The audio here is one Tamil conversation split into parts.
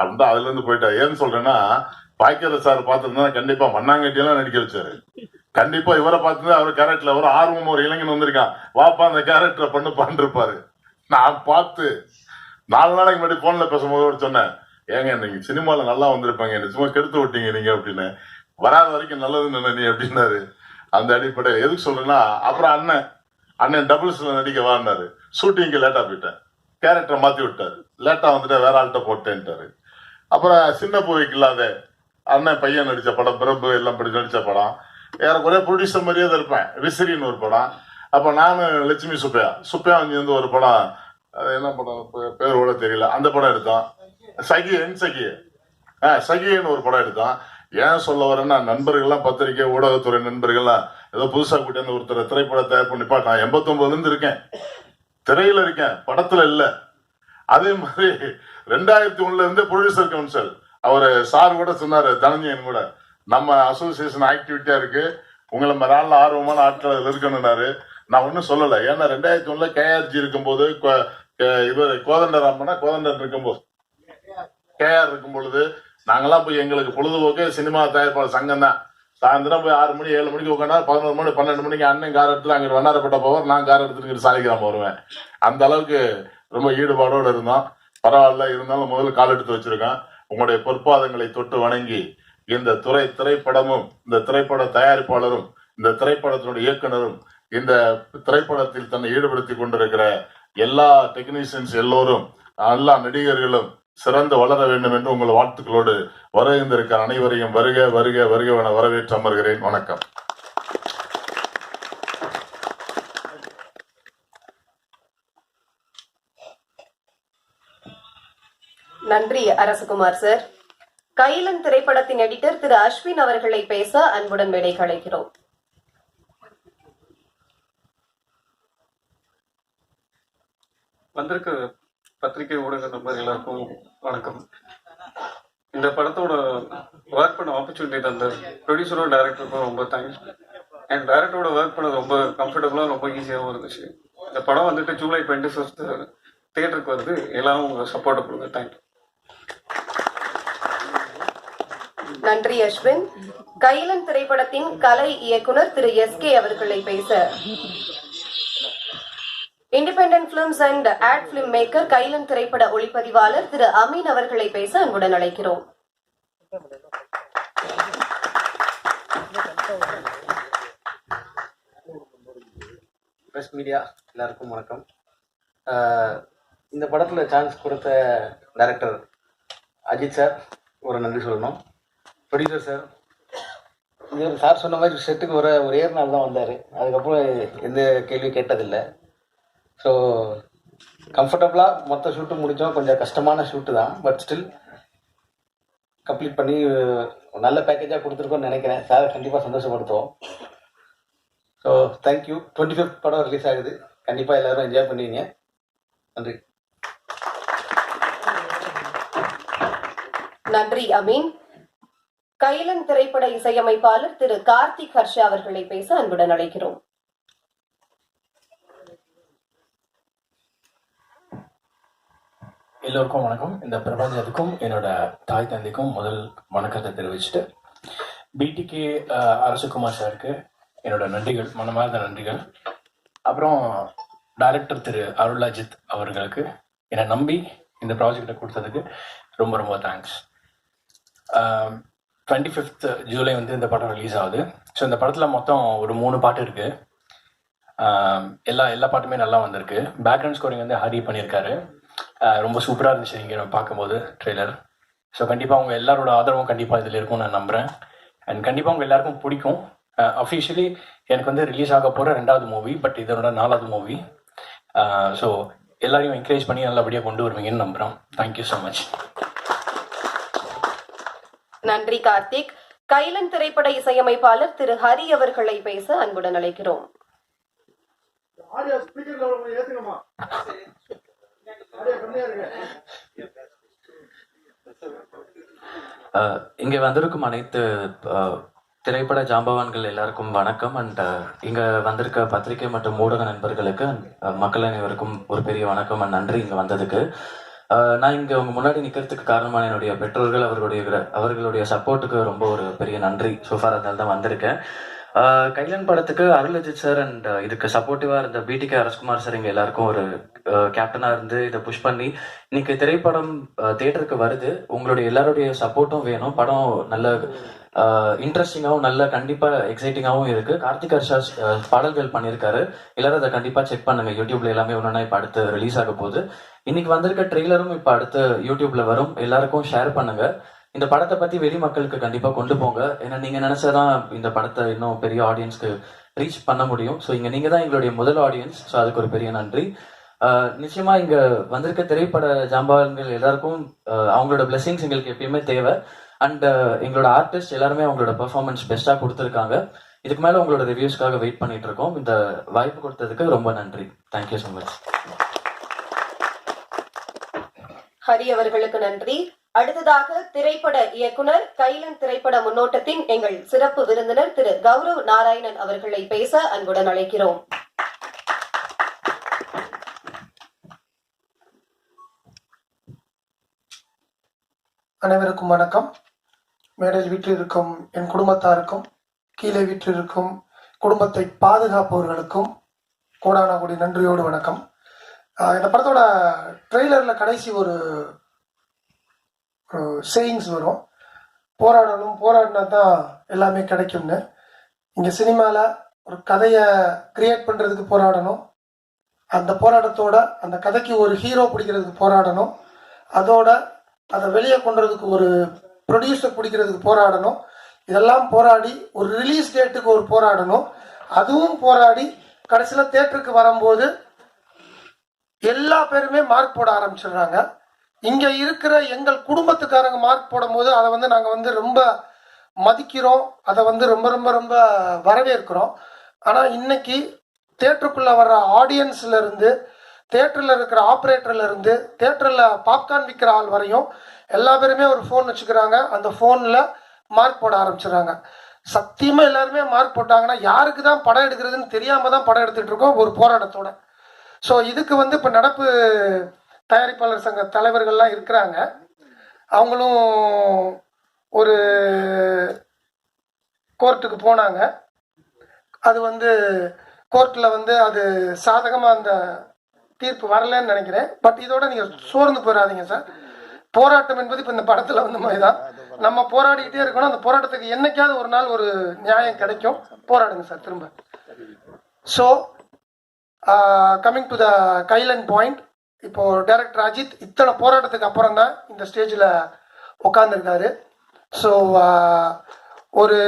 அப்படின்னு அதுல இருந்து போயிட்டா. ஏன்னு சொல்றேன்னா பாக்கியத சார் பார்த்திருந்தா கண்டிப்பா மண்ணாங்கட்டியெல்லாம் நடிக்க வச்சாரு. கண்டிப்பா இவரை பார்த்துதான் அவர் கேரக்டர்ல ஒரு ஆர்வம் ஒரு இளைஞன் வந்திருக்கான். வாப்பா அந்த கேரக்டரை பண்ணுப்பான்னு இருப்பாரு நான் பார்த்து நாலு நாளைக்கு முன்னாடி போன்ல பேசும்போது ஒரு சொன்னேன் ஏங்க நீங்க சினிமால நல்லா வந்திருப்பாங்க. என்ன சும்மா கெடுத்து விட்டீங்க நீங்க அப்படின்னு. வராத வரைக்கும் நல்லதுன்னு நீ அப்படின்னாரு. அந்த அடிப்படையில் எதுக்கு சொல்றேன்னா அப்புறம் அண்ணன் அண்ணன் டபுள்ஸ்ல நடிக்க வாடினாரு ஷூட்டிங்க்கு லேட்டா போயிட்டேன் கேரக்டரை மாத்தி விட்டாரு. லேட்டா வந்துட்டு வேற ஆள்கிட்ட போட்டேன்ட்டாரு. அப்புறம் சின்ன பூவைக்கு இல்லாத அண்ணன் பையன் நடித்த படம் பிரபு எல்லாம் படி நடித்த படம். ஏறக்குறைய ப்ரொடியூசர் மாதிரியே தான் இருப்பேன். விசிறின்னு ஒரு படம். அப்போ நான் லட்சுமி சுப்பையா. சுப்பையா வந்து ஒரு படம்? அது என்ன படம்? பேர் கூட தெரியல. அந்த படம் எடுத்தோம். சகி என் சகி. ஆ சகின்னு ஒரு படம் எடுத்தோம். ஏன் சொல்ல வரேன்னா நண்பர்கள்லாம் பத்திரிக்கை ஊடகத்துறை நண்பர்கள்லாம் ஏதோ புதுசாக கூட்டியாந்து ஒருத்தர் திரைப்படம் தயார் பண்ணி நான் எண்பத்தொம்பதுலேருந்து இருக்கேன். திரையில் இருக்கேன். படத்தில் இல்லை. அதே மாதிரி ரெண்டாயிரத்தி ஒண்ணுல இருந்து ப்ரொடியூசர் கவுன்சில் அவர் சார் கூட சொன்னார் தனஞ்சயன் கூட நம்ம அசோசியேஷன் ஆக்டிவிட்டியா இருக்கு. உங்களை மாதிரி ஆர்வமான ஆட்கள் அதுல இருக்கணும்னாரு. நான் ஒன்றும் சொல்லலை. ஏன்னா ரெண்டாயிரத்தி ஒண்ணுல கேஆர்ஜி இருக்கும்போது கொ- கே- இவர் கோதண்டராமனா கோதண்டன் இருக்கும்போது கேஆர் இருக்கும் பொழுது நாங்கெல்லாம் போய் எங்களுக்கு பொழுதுபோக்கு சினிமா தயாரிப்பாளர் சங்கம் தான். சாயந்தரம் போய் ஆறு மணி ஏழு மணிக்கு உட்காந்தா பதினோரு மணி பன்னெண்டு மணிக்கு அண்ணன் கார் எடுத்து அங்கே வண்ணாரப்பட்ட போவார் நான் கார் எடுத்துட்டு இங்கிட்டு சாலிகிராமம் வருவேன். அந்த அளவுக்கு ரொம்ப ஈடுபாடோடு இருந்தோம் பரவாயில்ல இருந்தாலும் முதல்ல கால் எடுத்து வச்சிருக்கேன். உங்களுடைய பொற்பாதங்களை தொட்டு வணங்கி இந்த துறை திரைப்படமும் இந்த திரைப்பட தயாரிப்பாளரும் இந்த திரைப்படத்தினுடைய இயக்குனரும் இந்த திரைப்படத்தில் தன்னை ஈடுபடுத்திக் கொண்டிருக்கிற எல்லா டெக்னீஷியன்ஸ் எல்லோரும் எல்லா நடிகர்களும் சிறந்து வளர வேண்டும் என்று உங்கள் வாழ்த்துக்களோடு வருகின்றிருக்கிற அனைவரையும் வருக வருக வருக என வரவேற்று அமர்கிறேன். வணக்கம். நன்றி அரசகுமார் சார். கைலன் திரைப்படத்தின் எடிட்டர் திரு அஸ்வின் அவர்களை பேச அன்புடன் விடை கலைக்கிறோம் வந்திருக்க பத்திரிகை ஊடக நம்பர் எல்லாருக்கும் வணக்கம். இந்த படத்தோட ஒர்க் பண்ண ஆப்பர்ச்சுனிட்டி தந்த ப்ரொடியூசரும் டைரக்டருக்கும் ரொம்ப தேங்க்ஸ் அண்ட் டைரக்டரோட ஒர்க் பண்ணது ரொம்ப கம்ஃபர்டபுளாக ரொம்ப ஈஸியாகவும் இருந்துச்சு. இந்த படம் வந்துட்டு ஜூலை டுவெண்ட்டி ஃபிஃப்த் தேட்டருக்கு வருது. எல்லாரும் உங்கள் சப்போர்ட்டை கொடுங்க. தேங்க்யூ நன்றி அஸ்வின். கைலன் திரைப்படத்தின் கலை இயக்குனர் திரு. எஸ். கே. அவர்களை பேச. Independent films and ad film maker Kailan திரைப்பட ஒளிப்பதிவாளர் திரு. அமீன் அவர்களை பேச அன்புடன் அழைக்கிறோம். பிரஸ் மீடியா எல்லாருக்கும் வணக்கம். இந்த படத்தில் சான்ஸ் கொடுத்த டைரக்டர் அஜித் சார் ஒரு நன்றி சொல்லணும். புரியுது சார். இது சார் சொன்ன மாதிரி செட்டுக்கு ஒரு ஒரே நாள் தான் வந்தார். அதுக்கப்புறம் எந்த கேள்வியும் கேட்டதில்லை. ஸோ கம்ஃபர்டபுளாக மொத்த ஷூட்டு முடித்தோம் கொஞ்சம் கஷ்டமான ஷூட்டு தான். பட் ஸ்டில் கம்ப்ளீட் பண்ணி நல்ல பேக்கேஜாக கொடுத்துருக்கோன்னு நினைக்கிறேன். சார் கண்டிப்பாக சந்தோஷப்படுத்துவோம். So thank you twenty fifth படம் ரிலீஸ் ஆகுது. கண்டிப்பாக எல்லோரும் என்ஜாய் பண்ணுவீங்க. நன்றி. நன்றி அமீன். கைலன் திரைப்பட இசையமைப்பாளர் திரு கார்த்திக் ஹர்ஷா அவர்களை பேச அன்புடன் அழைக்கிறோம். எல்லோருக்கும் வணக்கம். இந்த பிரபஞ்சத்துக்கும் என்னோட தாய் தந்தைக்கும் முதல் வணக்கத்தை தெரிவிச்சுட்டு பிடிகே அரசகுமார் சாருக்கு என்னோட நன்றிகள் மனமார்ந்த நன்றிகள். அப்புறம் டைரக்டர் திரு அருளாஜித் அவர்களுக்கு என்னை நம்பி இந்த ப்ராஜெக்டை கொடுத்ததுக்கு ரொம்ப ரொம்ப தேங்க்ஸ் டுவெண்ட்டி ஃபிஃப்த் ஜூலை வந்து இந்த படம் ரிலீஸ் ஆகுது. ஸோ இந்த படத்தில் மொத்தம் ஒரு மூணு பாட்டு இருக்குது எல்லா எல்லா பாட்டுமே நல்லா வந்திருக்கு. பேக்ரவுண்ட் ஸ்கோரிங் வந்து ஹரி பண்ணியிருக்காரு. ரொம்ப சூப்பராக இருந்துச்சு இங்கே பார்க்கும்போது ட்ரெய்லர் ஸோ கண்டிப்பாக உங்கள் எல்லாரோட ஆதரவும் கண்டிப்பாக இதில் இருக்கும்னு நான் நம்புகிறேன் அண்ட் கண்டிப்பாக உங்கள் எல்லாருக்கும் பிடிக்கும். அஃபிஷியலி எனக்கு வந்து ரிலீஸ் ஆக போகிற ரெண்டாவது மூவி பட் இதனோட நாலாவது மூவி ஸோ எல்லாரையும் என்கரேஜ் பண்ணி நல்லபடியாக கொண்டு வருவீங்கன்னு நம்புகிறோம் தேங்க்யூ ஸோ மச் நன்றி கார்த்திக். கைலன் திரைப்பட இசையமைப்பாளர் திரு. ஹரி அவர்களை பேச அன்புடன் அழைக்கிறோம். இங்கே வந்திருக்கும் அனைத்து திரைப்பட ஜாம்பவான்கள் எல்லாருக்கும் வணக்கம். அண்ட் இங்கே வந்திருக்க பத்திரிகை மற்றும் ஊடக நண்பர்களுக்கு அஹ், மக்கள் அனைவருக்கும் ஒரு பெரிய வணக்கம் அண்ட் நன்றி இங்கே வந்ததுக்கு. நான் இங்கே உங்கள் முன்னாடி நிற்கிறதுக்கு காரணமான என்னுடைய பெற்றோர்கள் அவர்களுடைய அவர்களுடைய சப்போர்ட்டுக்கு ரொம்ப ஒரு பெரிய நன்றி. சோஃபார் அதனால தான் வந்திருக்கேன். ஆஹ் கைலன் படத்துக்கு அருள்ஜித் சார் அண்ட் இதுக்கு சப்போர்ட்டிவாக இருந்த பிடிகே அரஸ்குமார் சார் இங்கே எல்லாருக்கும் ஒரு கேப்டனா இருந்து இதை புஷ் பண்ணி இன்னைக்கு திரைப்படம் தேட்டருக்கு வருது. உங்களுடைய எல்லாருடைய சப்போர்ட்டும் வேணும். படம் நல்ல இன்ட்ரெஸ்டிங்காகவும் நல்ல கண்டிப்பா எக்ஸைட்டிங்காகவும் இருக்கு. கார்த்திக் ஹர்ஷா பாடல்கள் பண்ணியிருக்காரு. எல்லாரும் அதை கண்டிப்பாக செக் பண்ணுங்க. யூடியூப்ல எல்லாமே ஒன்றா இப்போ அடுத்து ரிலீஸ் ஆக போகுது. இன்னைக்கு வந்திருக்க ட்ரெய்லரும் இப்போ அடுத்து யூடியூப்ல வரும். எல்லாருக்கும் ஷேர் பண்ணுங்க. இந்த படத்தை பத்தி வெளி மக்களுக்கு கண்டிப்பாக கொண்டு போங்க. ஏன்னா நீங்க நினைச்சாதான் இந்த படத்தை இன்னும் பெரிய ஆடியன்ஸ்க்கு ரீச் பண்ண முடியும். ஸோ இங்கே நீங்க தான் எங்களுடைய முதல் ஆடியன்ஸ் ஸோ அதுக்கு ஒரு பெரிய நன்றி. ஆஹ் நிச்சயமா இங்க வந்திருக்க திரைப்பட ஜாம்பவான்கள் எல்லாருக்கும் அவங்களோட பிளெஸிங்ஸ் எங்களுக்கு எப்பயுமே தேவை. அண்ட் எங்களோட ஆர்டிஸ்ட் எல்லாருமே அவங்களோட பெர்ஃபார்மன்ஸ் பெஸ்டா கொடுத்துருக்காங்க. இதுக்கு மேல உங்களோட ரிவ்யூஸ்க்காக வெயிட் பண்ணிட்டு இருக்கோம். இந்த வாய்ப்பு கொடுத்ததுக்கு ரொம்ப நன்றி. தேங்க்யூ ஸோ மச் ஹரி அவர்களுக்கு நன்றி. அடுத்ததாக திரைப்பட இயக்குனர் கைலன் திரைப்பட முன்னோட்டத்தின் எங்கள் சிறப்பு விருந்தினர் திரு கௌரவ் நாராயணன் அவர்களை பேச அன்புடன் அழைக்கிறோம். அனைவருக்கும் வணக்கம். மேடையில் வீற்றிருக்கும் என் குடும்பத்தாருக்கும் கீழே வீற்றிருக்கும் குடும்பத்தை பாதுகாப்பவர்களுக்கும் கோடான கோடி நன்றியோடு வணக்கம். இந்த படத்தோட ட்ரெய்லரில் கடைசி ஒரு சேயிங்ஸ் வரும். போராடணும் போராடினா தான் எல்லாமே கிடைக்கும்னு. இங்கே சினிமாவில் ஒரு கதையை கிரியேட் பண்ணுறதுக்கு போராடணும். அந்த போராட்டத்தோட அந்த கதைக்கு ஒரு ஹீரோ பிடிக்கிறதுக்கு போராடணும். அதோட அதை வெளியே கொண்டுறதுக்கு ஒரு ப்ரொடியூசர் பிடிக்கிறதுக்கு போராடணும். இதெல்லாம் போராடி ஒரு ரிலீஸ் டேட்டுக்கு ஒரு போராடணும். அதுவும் போராடி கடைசியில் தேட்டருக்கு வரும்போது எல்லா பேருமே மார்க் போட ஆரம்பிச்சிடுறாங்க. இங்கே இருக்கிற எங்கள் குடும்பத்துக்காரங்க மார்க் போடும்போது அதை வந்து நாங்கள் வந்து ரொம்ப மதிக்கிறோம். அதை வந்து ரொம்ப ரொம்ப ரொம்ப வரவேற்கிறோம். ஆனால் இன்னைக்கு தேட்டருக்குள்ளே வர்ற ஆடியன்ஸ்லேருந்து தேட்டரில் இருக்கிற ஆப்ரேட்டர்லேருந்து தேட்டரில் பாப்கார்ன் விற்கிற ஆள் வரையும் எல்லா பேருமே ஒரு ஃபோன் வச்சுக்கிறாங்க. அந்த ஃபோனில் மார்க் போட ஆரம்பிச்சிடுறாங்க சத்தியமாக எல்லாருமே மார்க் போட்டாங்கன்னா யாருக்கு தான் படம் எடுக்கிறதுன்னு தெரியாமல் தான் படம் எடுத்துகிட்டு இருக்கோம்? ஒரு போராட்டத்தோட. ஸோ இதுக்கு வந்து இப்போ நடப்பு தயாரிப்பாளர் சங்க தலைவர்கள்லாம் இருக்கிறாங்க. அவங்களும் ஒரு கோர்ட்டுக்கு போனாங்க. அது வந்து கோர்ட்டில் வந்து அது சாதகமாக அந்த தீர்ப்பு வரலன்னு நினைக்கிறேன். பட் இதோட நீங்கள் சோர்ந்து போயிடாதீங்க சார் போராட்டம் என்பது இப்போ இந்த படத்தில் வந்த மாதிரி தான் நம்ம போராடிக்கிட்டே இருக்கணும். அந்த போராட்டத்துக்கு என்னைக்காவது ஒரு நாள் ஒரு நியாயம் கிடைக்கும். போராடுங்க சார் திரும்ப. So coming to the Kailan point இப்போ டைரக்டர் அஜித் இத்தனை போராட்டத்துக்கு அப்புறம் தான் இந்த ஸ்டேஜில் உட்காந்துருக்காரு ஸோ uh, ஒரு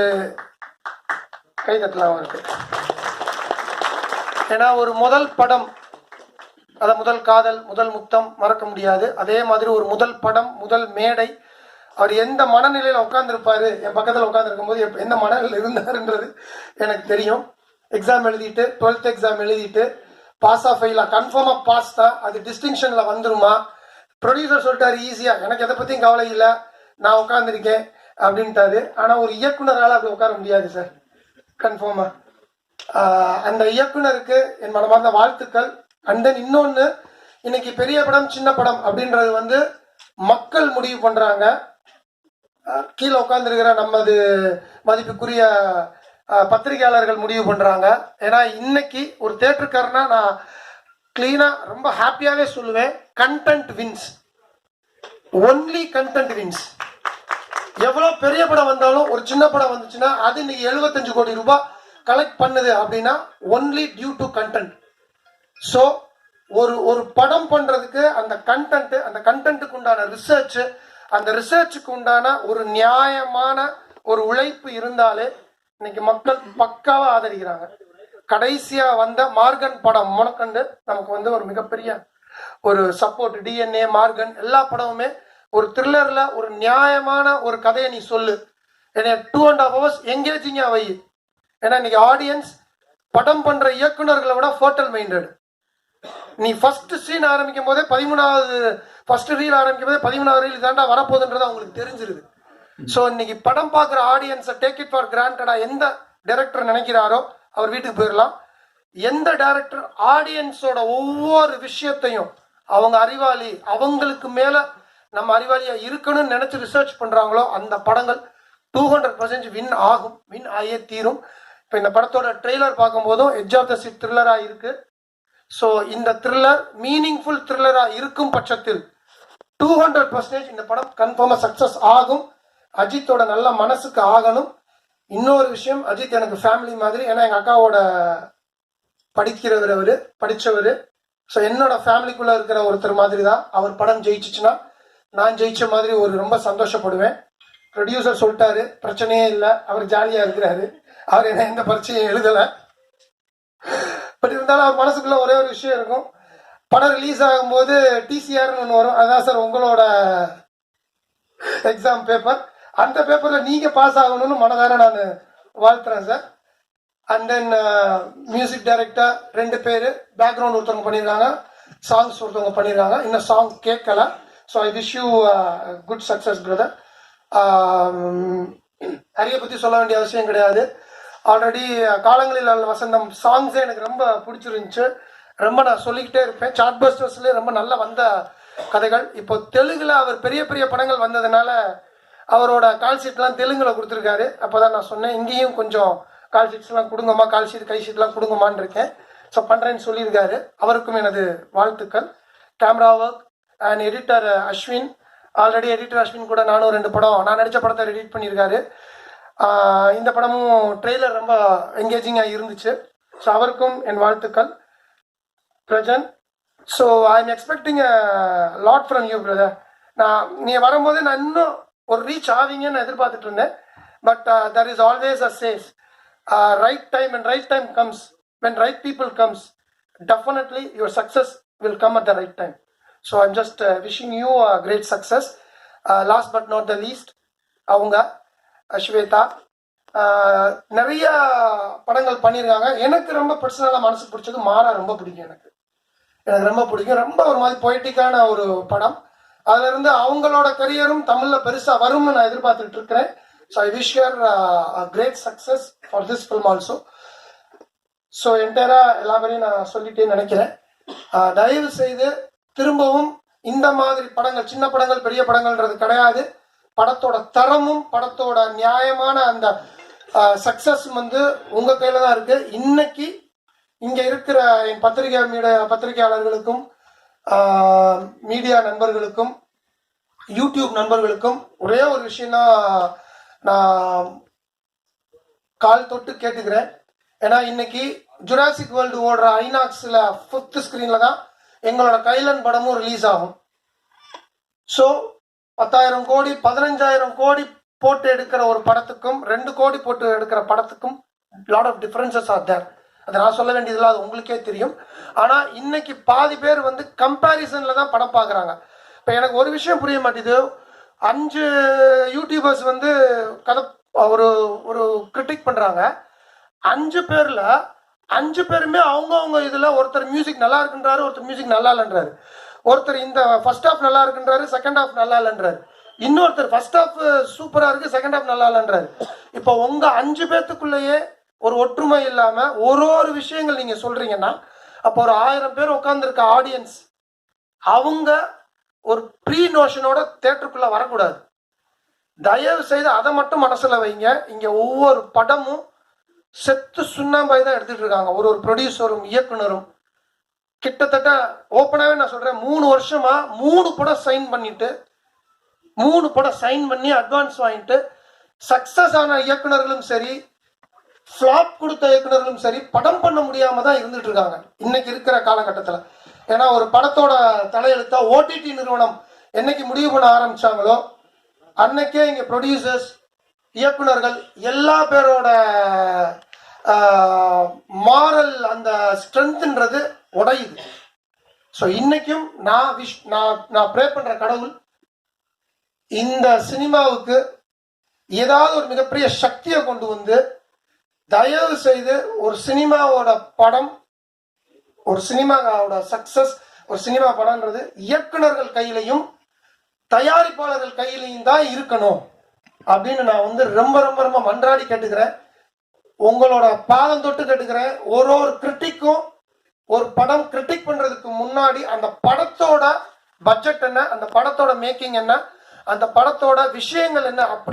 கைதட்டலாம் அவருக்கு. ஏன்னா ஒரு முதல் படம் அத முதல் காதல் முதல் முத்தம் மறக்க முடியாது. அதே மாதிரி ஒரு முதல் படம் முதல் மேடை. அவர் எந்த மனநிலையில் உட்காந்துருப்பாரு என் பக்கத்தில் உட்காந்துருக்கும் போது எந்த மனநிலையில் இருந்தாருன்றது எனக்கு தெரியும். எக்ஸாம் எழுதிட்டு டுவெல்த் எக்ஸாம் எழுதிட்டு பாஸ் ஆஃப் ஃபெயிலா கன்ஃபார்மாக பாஸ் தான். அது டிஸ்டிங்ஷனில் வந்துருமா? ப்ரொடியூசர் சொல்லிட்டாரு ஈஸியாக எனக்கு எதை பற்றியும் கவலை இல்லை. நான் உட்காந்துருக்கேன் அப்படின்ட்டாரு. ஆனால் ஒரு இயக்குனரால் அப்படி உட்கார முடியாது சார் கன்ஃபார்மாக அந்த இயக்குனருக்கு என் மனமார்ந்த வாழ்த்துக்கள். அண்ட் தென் இன்னொன்று இன்னைக்கு பெரிய படம் சின்ன படம் அப்படின்றது வந்து மக்கள் முடிவு பண்ணுறாங்க கீழே உட்காந்துருக்கிற நமது மதிப்புக்குரிய பத்திரிகையாளர்கள் முடிவு பண்ணுறாங்க ஏன்னா இன்னைக்கு ஒரு தேட்டருக்காரனா நான் க்ளீனாக ரொம்ப ஹாப்பியாகவே சொல்லுவேன். Content wins only content wins எவ்வளோ பெரிய படம் வந்தாலும் ஒரு சின்ன படம் வந்துச்சுன்னா அது இன்னைக்கு எழுபத்தஞ்சு கோடி ரூபாய் கலெக்ட் பண்ணுது அப்படின்னா only due to content so ஒரு ஒரு படம் பண்ணுறதுக்கு அந்த கண்டென்ட் அந்த கண்டென்ட்டுக்கு உண்டான ரிசர்ச் அந்த ரிசர்ச்சுக்கு உண்டான ஒரு நியாயமான ஒரு உழைப்பு இருந்தாலே இன்னைக்கு மக்கள் பக்காவாக ஆதரிக்கிறாங்க. கடைசியாக வந்த மார்கன் படம் முனக்கண்டு நமக்கு வந்து ஒரு மிகப்பெரிய ஒரு சப்போர்ட் டிஎன்ஏ மார்கன் எல்லா படமுமே ஒரு த்ரில்லரில் ஒரு நியாயமான ஒரு கதையை நீ சொல்லு. ஏன்னா டூ அண்ட் ஹாஃப் ஹவர்ஸ் எங்கேஜிங்காக வை. ஏன்னா இன்னைக்கு ஆடியன்ஸ் படம் பண்ணுற இயக்குனர்களை விட ஃபோட்டல் மைண்டட் நீ ஃபர்ஸ்ட் சீன் ஆரம்பிக்கும் போதே பதிமூணாவது ஃபர்ஸ்ட் ரீல் ஆரம்பிக்கும் போதே பதிமூணாவது ரீல் தாண்டா வரப்போகுதுன்றது அவங்களுக்கு தெரிஞ்சிருது. ஸோ இன்னைக்கு படம் பார்க்குற ஆடியன்ஸை டேக் இட் ஃபார் கிராண்டடா எந்த டைரக்டர் நினைக்கிறாரோ அவர் வீட்டுக்கு போயிடலாம் எந்த டைரக்டர் ஆடியன்ஸோட ஒவ்வொரு விஷயத்தையும் அவங்க அறிவாளி அவங்களுக்கு மேலே நம்ம அறிவாளியாக இருக்கணும்னு நினச்சி ரிசர்ச் பண்ணுறாங்களோ அந்த படங்கள் டூ ஹண்ட்ரட் பர்சன்ட் வின் ஆகும் வின் ஆகியே தீரும். இப்போ இந்த படத்தோட ட்ரெய்லர் பார்க்கும்போதும் எட்ஜ் ஆஃப் த சிட் த்ரில்லராக இருக்குது ஸோ இந்த த்ரில்லர் மீனிங்ஃபுல் த்ரில்லராக இருக்கும் பட்சத்தில் டூ ஹண்ட்ரட் பர்சன்டேஜ் இந்த படம் கன்ஃபார்மாக சக்ஸஸ் ஆகும். அஜித்தோட நல்ல மனசுக்கு ஆகணும். இன்னொரு விஷயம் அஜித் எனக்கு ஃபேமிலி மாதிரி ஏன்னா எங்கள் அக்காவோட படிக்கிறவர் அவர் படித்தவர் ஸோ என்னோட ஃபேமிலிக்குள்ளே இருக்கிற ஒருத்தர் மாதிரி தான் அவர் படம் ஜெயிச்சிச்சுன்னா நான் ஜெயிச்ச மாதிரி ஒரு ரொம்ப சந்தோஷப்படுவேன். ப்ரொடியூசர் சொல்லிட்டாரு பிரச்சனையே இல்லை அவர் ஜாலியாக இருக்கிறாரு. அவர் என்ன எந்த பிரச்சனையும் எழுதலை. பட் இருந்தாலும் அவர் மனசுக்குள்ள ஒரே ஒரு விஷயம் இருக்கும். படம் ரிலீஸ் ஆகும்போது டிசிஆர்னு ஒன்று வரும். அதான் சார் உங்களோட எக்ஸாம் பேப்பர் அந்த பேப்பரில் நீங்கள் பாஸ் ஆகணும்னு மனதார நான் வாழ்த்துறேன் sir and then music director ரெண்டு பேர் பேக்ரவுண்ட் ஒருத்தவங்க பண்ணியிருக்காங்க சாங்ஸ் ஒருத்தவங்க பண்ணியிருக்காங்க இன்னும் சாங் கேட்கல. So I wish you good success brother ஹரியை பற்றி சொல்ல வேண்டிய அவசியம் கிடையாது. ஆல்ரெடி uh, காலங்களில் அல்ல வசந்தம் சாங்ஸே எனக்கு ரொம்ப பிடிச்சிருந்துச்சு. ரொம்ப நான் சொல்லிக்கிட்டே இருப்பேன். சார்ட் பஸ்டர்ஸ்லேயே ரொம்ப நல்லா வந்த கதைகள். இப்போ தெலுங்கில் அவர் பெரிய பெரிய படங்கள் வந்ததுனால அவரோட கால் ஷீட்லாம் கொடுத்துருக்காரு. அப்போ தான் நான் சொன்னேன். இங்கேயும் கொஞ்சம் கால் ஷீட்ஸ்லாம் கொடுங்கம்மா கால் ஷீட் கை ஷீட்லாம் கொடுங்கம்மான்னு இருக்கேன். ஸோ பண்ணுறேன்னு சொல்லியிருக்காரு. அவருக்கும் எனது வாழ்த்துக்கள். Camera work and editor Ashwin already editor Ashwin கூட நானும் ரெண்டு படம் நான் நடித்த படத்தை எடிட் பண்ணியிருக்காரு. இந்த படமும் ட்ரெய்லர் ரொம்ப என்கேஜிங்காக இருந்துச்சு. ஸோ அவருக்கும் என் வாழ்த்துக்கள். Prajan so I am expecting lot from you brother நான் நீ வரும்போது நான் இன்னும் ஒரு ரீச் ஆவீங்கன்னு நான் எதிர்பார்த்துட்டு இருந்தேன். But there is always a chase right time and right time comes when right people comes definitely your success will come at the right time so I'm just wishing you great success last but not the least அவங்க ஸ்வேதா நிறைய படங்கள் பண்ணியிருக்காங்க. எனக்கு ரொம்ப பர்சனலாக மனசு பிடிச்சது மாறா ரொம்ப பிடிக்கும் எனக்கு. எனக்கு ரொம்ப பிடிக்கும். ரொம்ப ஒரு மாதிரி பொய்டிக்கான ஒரு படம். அதுல இருந்து அவங்களோட கரியரும் தமிழில் பெருசாக வரும்னு நான் எதிர்பார்த்துட்டு இருக்கிறேன். So I wish your great success for this film also so என்டையராக எல்லா நான் சொல்லிட்டே நினைக்கிறேன். தயவு செய்து திரும்பவும் இந்த மாதிரி படங்கள் சின்ன படங்கள் பெரிய படங்கள்ன்றது கிடையாது. படத்தோட தரமும் படத்தோட நியாயமான அந்த சக்சஸ் வந்து உங்க கையில தான் இருக்கு. இன்னைக்கு இங்க இருக்கிற என் பத்திரிகை மீடிய பத்திரிகையாளர்களுக்கும் மீடியா நண்பர்களுக்கும் யூடியூப் நண்பர்களுக்கும் ஒரே ஒரு விஷயம்னா நான் கால் தொட்டு கேட்டுக்கிறேன். ஏன்னா இன்னைக்கு ஜுராசிக் வேர்ல்டு ஓடுற ஐநாக்ஸில் ஃபிஃப்த் ஸ்க்ரீனில் தான் எங்களோட கைலன் படமும் ரிலீஸ் ஆகும். ஸோ பத்தாயிரம் கோடி பதினஞ்சாயிரம் கோடி போட்டு எடுக்கிற ஒரு படத்துக்கும் ரெண்டு கோடி போட்டு எடுக்கிற படத்துக்கும் lot of differences are there அதை நான் சொல்ல வேண்டியதில்லை அது உங்களுக்கே தெரியும். ஆனால் இன்னைக்கு பாதி பேர் வந்து கம்பேரிசனில் தான் படம் பார்க்குறாங்க. இப்போ எனக்கு ஒரு விஷயம் புரிய மாட்டேது. அஞ்சு யூடியூபர்ஸ் வந்து கதை ஒரு ஒரு கிரிட்டிக் பண்ணுறாங்க அஞ்சு பேரில் அஞ்சு பேருமே அவங்கவுங்க இதில் ஒருத்தர் மியூசிக் நல்லா இருக்குன்றாரு ஒருத்தர் மியூசிக் நல்லா இல்லைன்றாரு. ஒருத்தர் இந்த ஃபர்ஸ்ட் ஹாஃப் நல்லா இருக்குன்றாரு செகண்ட் ஹாஃப் நல்லா இல்லைன்றாரு. இன்னொருத்தர் ஃபர்ஸ்ட் ஹாஃப் சூப்பராக இருக்குது செகண்ட் ஹாஃப் நல்லா இல்லைன்றாரு. இப்போ உங்கள் அஞ்சு பேர்த்துக்குள்ளேயே ஒரு ஒற்றுமை இல்லாமல் ஒரு ஒரு விஷயங்கள் நீங்கள் சொல்கிறீங்கன்னா அப்போ ஒரு ஆயிரம் பேர் உட்காந்துருக்க ஆடியன்ஸ் அவங்க ஒரு ப்ரீ நோஷனோட தேட்டருக்குள்ளே வரக்கூடாது. தயவு செய்து அதை மட்டும் மனசில் வைங்க. இங்கே ஒவ்வொரு படமும் செத்து சுண்ணாம்பாய் தான் எடுத்துகிட்டு இருக்காங்க. ஒரு ஒரு ப்ரொடியூசரும் இயக்குனரும் கிட்டத்தட்ட ஓப்பனாகவே நான் சொல்கிறேன் மூணு வருஷமாக மூணு படம் சைன் பண்ணிட்டு மூணு படம் சைன் பண்ணி அட்வான்ஸ் வாங்கிட்டு சக்ஸஸ் ஆன இயக்குனர்களும் சரி ஃப்ளாப் கொடுத்த இயக்குனர்களும் சரி படம் பண்ண முடியாமல் தான் இருந்துட்டு இருக்காங்க. இன்னைக்கு இருக்கிற காலகட்டத்தில். ஏன்னா ஒரு படத்தோட தலையெழுத்தா ஓடிடி நிறுவனம் என்னைக்கு முடிவு பண்ண ஆரம்பிச்சாங்களோ அன்னைக்கே இங்கே ப்ரொடியூசர்ஸ் இயக்குனர்கள் எல்லா பேரோட மாரல் அந்த ஸ்ட்ரென்த்ன்றது உடையுது. ஸோ இன்னைக்கும் நான் விஷ் நான் நான் ப்ரே பண்ற கடவுள் இந்த சினிமாவுக்கு ஏதாவது ஒரு மிகப்பெரிய சக்தியை கொண்டு வந்து தயவு செய்து ஒரு சினிமாவோட படம் ஒரு சினிமாவோட சக்சஸ் ஒரு சினிமா படம்ன்றது இயக்குனர்கள் கையிலையும் தயாரிப்பாளர்கள் கையிலையும் தான் இருக்கணும் அப்படின்னு நான் வந்து ரொம்ப ரொம்ப ரொம்ப மன்றாடி கேட்டுக்கிறேன். உங்களோட பாதம் தொட்டு கேட்டுக்கிறேன். ஒரு ஒரு கிரிட்டிக்கும் ஒரு படம் கிரிட்டிக் பண்றதுக்கு முன்னாடி அந்த படத்தோட பட்ஜெட் என்ன? அந்த படத்தோட மேக்கிங் என்ன? அந்த படத்தோட விஷயங்கள் என்ன? அப்படி